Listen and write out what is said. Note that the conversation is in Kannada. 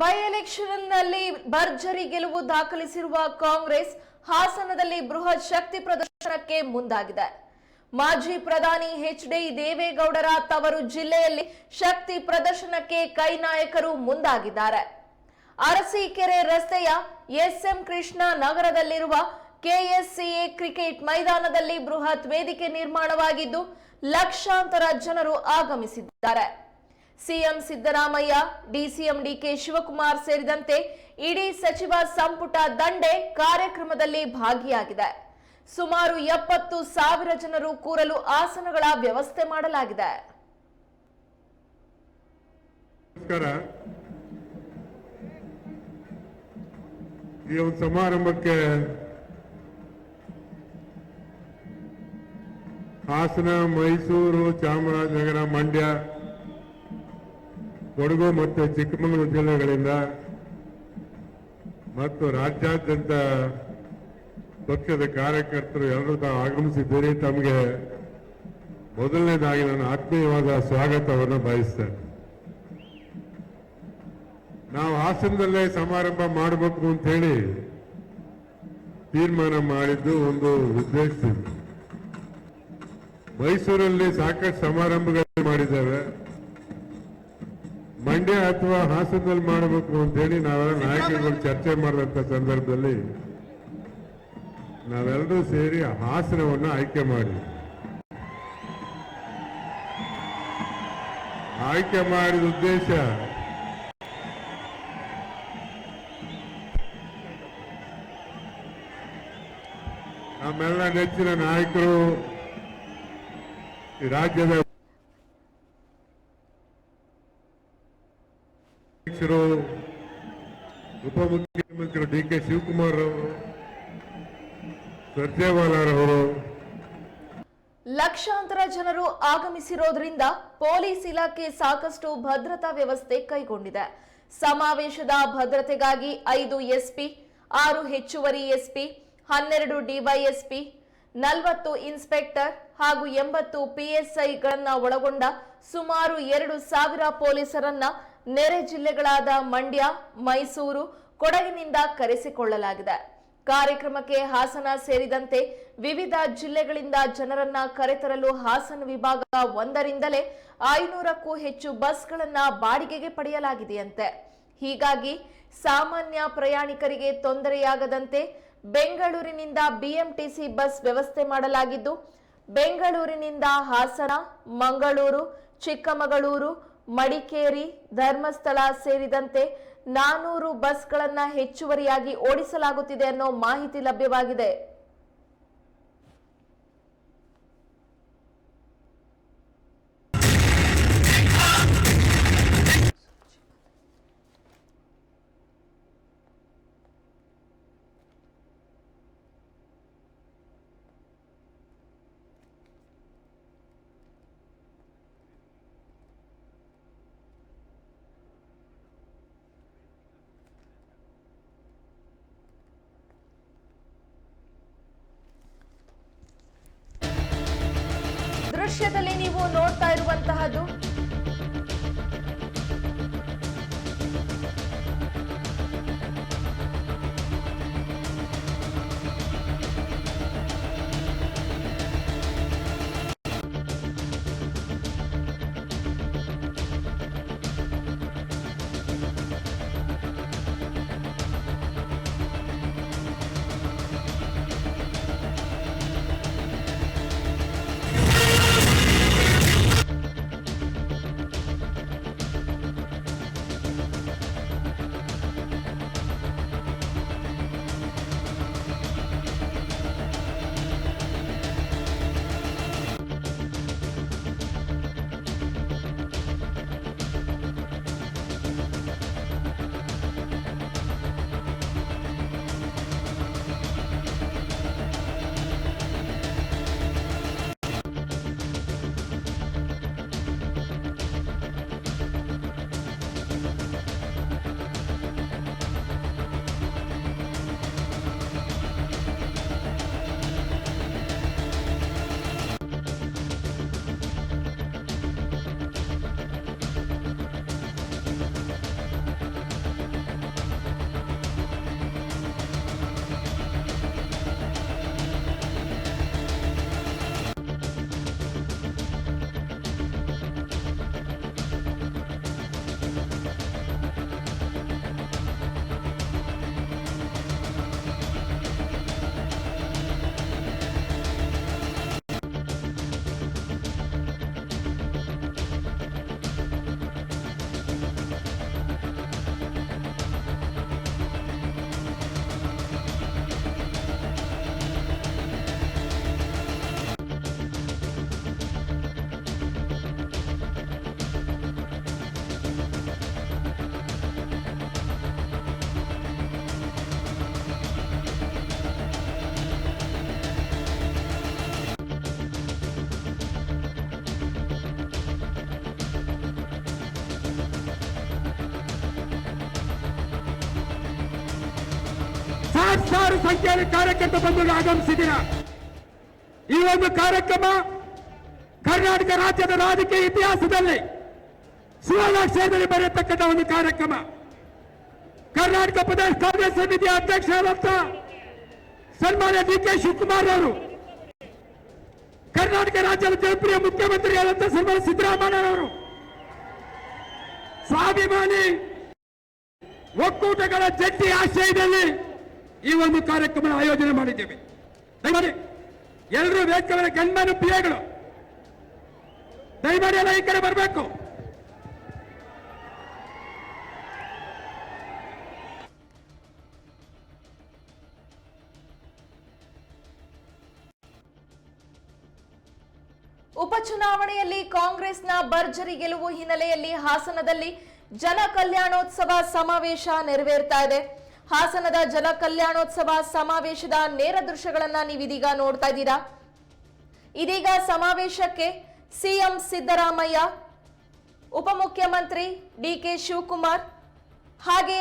ಬೈ ಎಲೆಕ್ಷನ್ನಲ್ಲಿ ಭರ್ಜರಿ ಗೆಲುವು ದಾಖಲಿಸಿರುವ ಕಾಂಗ್ರೆಸ್ ಹಾಸನದಲ್ಲಿ ಬೃಹತ್ ಶಕ್ತಿ ಪ್ರದರ್ಶನಕ್ಕೆ ಮುಂದಾಗಿದೆ. ಮಾಜಿ ಪ್ರಧಾನಿ ಎಚ್ ಡಿ ದೇವೇಗೌಡರ ತವರು ಜಿಲ್ಲೆಯಲ್ಲಿ ಶಕ್ತಿ ಪ್ರದರ್ಶನಕ್ಕೆ ಕೈ ನಾಯಕರು ಮುಂದಾಗಿದ್ದಾರೆ. ಅರಸೀಕೆರೆ ರಸ್ತೆಯ ಎಸ್ಎಂ ಕೃಷ್ಣ ನಗರದಲ್ಲಿರುವ ಕೆಎಸ್ಸಿಎ ಕ್ರಿಕೆಟ್ ಮೈದಾನದಲ್ಲಿ ಬೃಹತ್ ವೇದಿಕೆ ನಿರ್ಮಾಣವಾಗಿದ್ದು, ಲಕ್ಷಾಂತರ ಜನರು ಆಗಮಿಸಿದ್ದಾರೆ. CM Siddaramaiah DCM DK Shivakumar ಸೇರಿದಂತೆ ಇಡೀ ಸಚಿವ ಸಂಪುಟ ದಂಡೆ ಕಾರ್ಯಕ್ರಮದಲ್ಲಿ ಭಾಗಿಯಾಗಿದೆ. ಸುಮಾರು ಎಪ್ಪತ್ತು ಸಾವಿರ ಜನರು ಕೂರಲು ಆಸನಗಳ ವ್ಯವಸ್ಥೆ ಮಾಡಲಾಗಿದೆ. ಈ ಒಂದು ಸಮಾರಂಭಕ್ಕೆ ಹಾಸನ, ಮೈಸೂರು, ಚಾಮರಾಜನಗರ, ಮಂಡ್ಯ ಕೊಡಗು ಮತ್ತು ಚಿಕ್ಕಮಗಳೂರು ಜಿಲ್ಲೆಗಳಿಂದ ಮತ್ತು ರಾಜ್ಯಾದ್ಯಂತ ಪಕ್ಷದ ಕಾರ್ಯಕರ್ತರು ಎಲ್ಲರೂ ತಾವು ಆಗಮಿಸಿದ್ದೀರಿ. ತಮಗೆ ಮೊದಲನೇದಾಗಿ ನಾನು ಆತ್ಮೀಯವಾದ ಸ್ವಾಗತವನ್ನು ಬಯಸ್ತೇನೆ. ನಾವು ಹಾಸನದಲ್ಲೇ ಸಮಾರಂಭ ಮಾಡಬೇಕು ಅಂತ ಹೇಳಿ ತೀರ್ಮಾನ ಮಾಡಿದ್ದು ಒಂದು ಉದ್ದೇಶ ಮೈಸೂರಲ್ಲಿ ಸಾಕಷ್ಟು ಸಮಾರಂಭಗಳು ಮಾಡಿದ್ದೇವೆ. ಮಂಡ್ಯ ಅಥವಾ ಹಾಸನದಲ್ಲಿ ಮಾಡಬೇಕು ಅಂತ ಹೇಳಿ ನಾವೆಲ್ಲ ನಾಯಕರುಗಳು ಚರ್ಚೆ ಮಾಡಿದಂತ ಸಂದರ್ಭದಲ್ಲಿ ನಾವೆಲ್ಲರೂ ಸೇರಿ ಹಾಸನವನ್ನು ಆಯ್ಕೆ ಮಾಡಿ. ಆಯ್ಕೆ ಮಾಡಿದ ಉದ್ದೇಶ ನಮ್ಮೆಲ್ಲ ನೆಚ್ಚಿನ ನಾಯಕರು ರಾಜ್ಯದ ಅಧ್ಯಕ್ಷರು ಉಪಮುಖ್ಯಮಂತ್ರಿ ಡಿ ಕೆ ಶಿವಕುಮಾರ್ ಅವರು ಸರ್ಜೇವಾಲಾರವರು ಲಕ್ಷಾಂತರ ಜನರು ಆಗಮಿಸಿರೋದ್ರಿಂದ ಪೊಲೀಸ್ ಇಲಾಖೆ ಸಾಕಷ್ಟು ಭದ್ರತಾ ವ್ಯವಸ್ಥೆ ಕೈಗೊಂಡಿದೆ. ಸಮಾವೇಶದ ಭದ್ರತೆಗಾಗಿ ಐದು ಎಸ್ಪಿ, ಆರು ಹೆಚ್ಚುವರಿ ಎಸ್ಪಿ, ಹನ್ನೆರಡು ಡಿವೈಎಸ್ಪಿ ನಲವತ್ತು ಇನ್ಸ್ಪೆಕ್ಟರ್ ಹಾಗೂ ಎಂಬತ್ತು ಪಿಎಸ್ಐಗಳನ್ನ ಒಳಗೊಂಡ ಸುಮಾರು ಎರಡು ಸಾವಿರ ಪೊಲೀಸರನ್ನ ನೆರೆ ಜಿಲ್ಲೆಗಳಾದ ಮಂಡ್ಯ, ಮೈಸೂರು ಕೊಡಗಿನಿಂದ ಕರೆಸಿಕೊಳ್ಳಲಾಗಿದೆ. ಕಾರ್ಯಕ್ರಮಕ್ಕೆ ಹಾಸನ ಸೇರಿದಂತೆ ವಿವಿಧ ಜಿಲ್ಲೆಗಳಿಂದ ಜನರನ್ನ ಕರೆತರಲು ಹಾಸನ ವಿಭಾಗ ಒಂದರಿಂದಲೇ ಐನೂರಕ್ಕೂ ಹೆಚ್ಚು ಬಸ್ಗಳನ್ನ ಬಾಡಿಗೆಗೆ ಪಡೆಯಲಾಗಿದೆಯಂತೆ. ಹೀಗಾಗಿ ಸಾಮಾನ್ಯ ಪ್ರಯಾಣಿಕರಿಗೆ ತೊಂದರೆಯಾಗದಂತೆ ಬೆಂಗಳೂರಿನಿಂದ ಬಿಎಂಟಿಸಿ ಬಸ್ ವ್ಯವಸ್ಥೆ ಮಾಡಲಾಗಿದ್ದು, ಬೆಂಗಳೂರಿನಿಂದ ಹಾಸನ, ಮಂಗಳೂರು, ಚಿಕ್ಕಮಗಳೂರು ಮಡಿಕೇರಿ ಧರ್ಮಸ್ಥಳ ಸೇರಿದಂತೆ ನಾನೂರು ಬಸ್ಗಳನ್ನು ಹೆಚ್ಚುವರಿಯಾಗಿ ಓಡಿಸಲಾಗುತ್ತಿದೆ ಅನ್ನೋ ಮಾಹಿತಿ ಲಭ್ಯವಾಗಿದೆ. ದೃಶ್ಯದಲ್ಲಿ ನೀವು ನೋಡ್ತಾ ಇರುವಂತಹದ್ದು ಸಹಸ್ರಾರು ಸಂಖ್ಯೆಯಲ್ಲಿ ಕಾರ್ಯಕರ್ತ ಬಂಧುಗಳು ಆಗಮಿಸಿದ್ದೀರಾ ಈ ಒಂದು ಕಾರ್ಯಕ್ರಮ ಕರ್ನಾಟಕ ರಾಜ್ಯದ ರಾಜಕೀಯ ಇತಿಹಾಸದಲ್ಲಿ ಸುವರ್ಣಾಕ್ಷರದಲ್ಲಿ ಬರೆಯತಕ್ಕಂಥ ಒಂದು ಕಾರ್ಯಕ್ರಮ. ಕರ್ನಾಟಕ ಪ್ರದೇಶ ಕಾಂಗ್ರೆಸ್ ಸಮಿತಿಯ ಅಧ್ಯಕ್ಷರಾದಂತ ಸನ್ಮಾನ್ಯ ಡಿ ಕೆ ಶಿವಕುಮಾರ್ ಅವರು, ಕರ್ನಾಟಕ ರಾಜ್ಯದ ಜನಪ್ರಿಯ ಮುಖ್ಯಮಂತ್ರಿ ಮುಖ್ಯಮಂತ್ರಿಯಾದಂತಹ ಸನ್ಮಾನ್ಯ ಸಿದ್ದರಾಮಯ್ಯನವರು ಸ್ವಾಭಿಮಾನಿ ಒಕ್ಕೂಟಗಳ ಜಂಟಿ ಆಶ್ರಯದಲ್ಲಿ ಈ ಒಂದು ಕಾರ್ಯಕ್ರಮ ಆಯೋಜನೆ ಮಾಡಿದ್ದೇವೆ. ದಯಮಾಡಿ ಎಲ್ಲರೂ ವೇದಿಕೆ ಗಣ್ಮನು ಪಿಎಗಳು ದಯಮಾಡಿ ಎಲ್ಲ ಈ ಕಡೆ ಬರಬೇಕು. ಉಪಚುನಾವಣೆಯಲ್ಲಿ ಕಾಂಗ್ರೆಸ್ನ ಭರ್ಜರಿ ಗೆಲುವು ಹಿನ್ನೆಲೆಯಲ್ಲಿ ಹಾಸನದಲ್ಲಿ ಜನ ಕಲ್ಯಾಣೋತ್ಸವ ಸಮಾವೇಶ ನೆರವೇರ್ತಾ ಇದೆ. ಹಾಸನದ ಜಲ ಕಲ್ಯಾಣೋತ್ಸವ ಸಮಾವೇಶದ ನೇರ ದೃಶ್ಯಗಳನ್ನ ನೀವಿದೀಗ ನೋಡ್ತಾ ಇದ್ದೀರಾ? ಇದೀಗ ಸಮಾವೇಶಕ್ಕೆ ಸಿಎಂ ಸಿದ್ದರಾಮಯ್ಯ, ಉಪಮುಖ್ಯಮಂತ್ರಿ ಡಿಕೆ ಶಿವಕುಮಾರ್ ಹಾಗೆ